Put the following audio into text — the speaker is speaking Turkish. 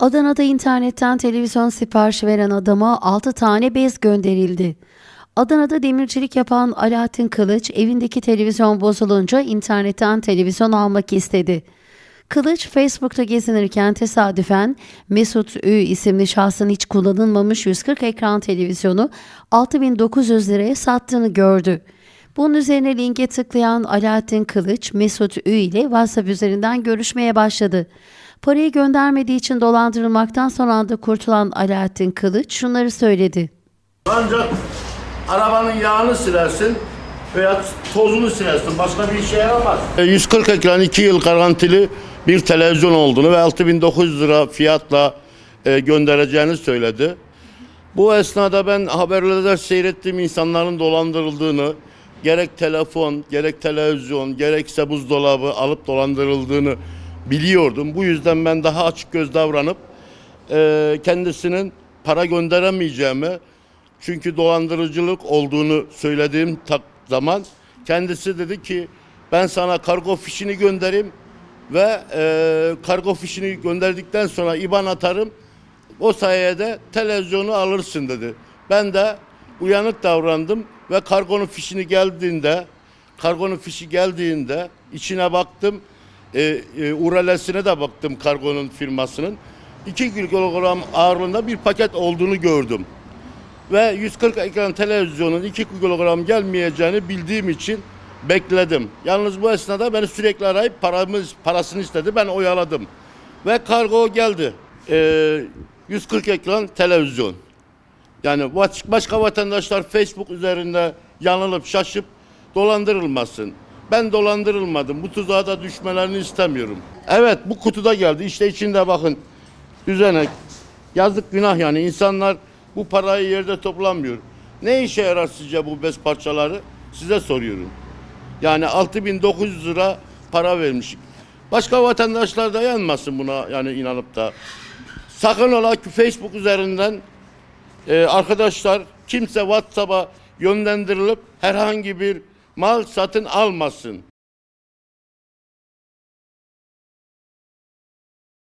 Adana'da internetten televizyon siparişi veren adama 6 tane bez gönderildi. Adana'da demircilik yapan Alaaddin Kılıç evindeki televizyon bozulunca internetten televizyon almak istedi. Kılıç Facebook'ta gezinirken tesadüfen Mesut Ü isimli şahsın hiç kullanılmamış 140 ekran televizyonu 6900 liraya sattığını gördü. Bunun üzerine linke tıklayan Alaaddin Kılıç, Mesut Ü ile WhatsApp üzerinden görüşmeye başladı. Parayı göndermediği için dolandırılmaktan son anda kurtulan Alaaddin Kılıç şunları söyledi. Ancak arabanın yağını silersin veya tozunu silersin. Başka bir işe yaramaz. 140 ekran 2 yıl garantili bir televizyon olduğunu ve 6900 lira fiyatla e, göndereceğini söyledi. Bu esnada ben haberlerde seyrettiğim insanların dolandırıldığını, gerek telefon, gerek televizyon, gerekse buzdolabı alıp dolandırıldığını biliyordum. Bu yüzden ben daha açık göz davranıp e, kendisinin para gönderemeyeceğimi çünkü dolandırıcılık olduğunu söylediğim zaman kendisi dedi ki ben sana kargo fişini göndereyim ve e, kargo fişini gönderdikten sonra IBAN atarım. O sayede televizyonu alırsın dedi. Ben de uyanık davrandım ve kargonun fişini geldiğinde kargonun fişi geldiğinde içine baktım. E, e, uralesine de baktım kargonun firmasının. 2 kilogram ağırlığında bir paket olduğunu gördüm ve 140 ekran televizyonun 2 kilogram gelmeyeceğini bildiğim için bekledim. Yalnız bu esnada beni sürekli arayıp paramız parasını istedi. Ben oyaladım. Ve kargo geldi. Ee, 140 ekran televizyon. Yani baş- başka vatandaşlar Facebook üzerinde yanılıp şaşıp dolandırılmasın. Ben dolandırılmadım. Bu tuzağa da düşmelerini istemiyorum. Evet bu kutuda geldi. İşte içinde bakın düzenek. Yazık günah yani insanlar bu parayı yerde toplamıyor. Ne işe yarar sizce bu bez parçaları? Size soruyorum. Yani 6900 lira para vermiş. Başka vatandaşlar da yanmasın buna yani inanıp da. Sakın ola ki Facebook üzerinden e, arkadaşlar kimse WhatsApp'a yönlendirilip herhangi bir mal satın almasın.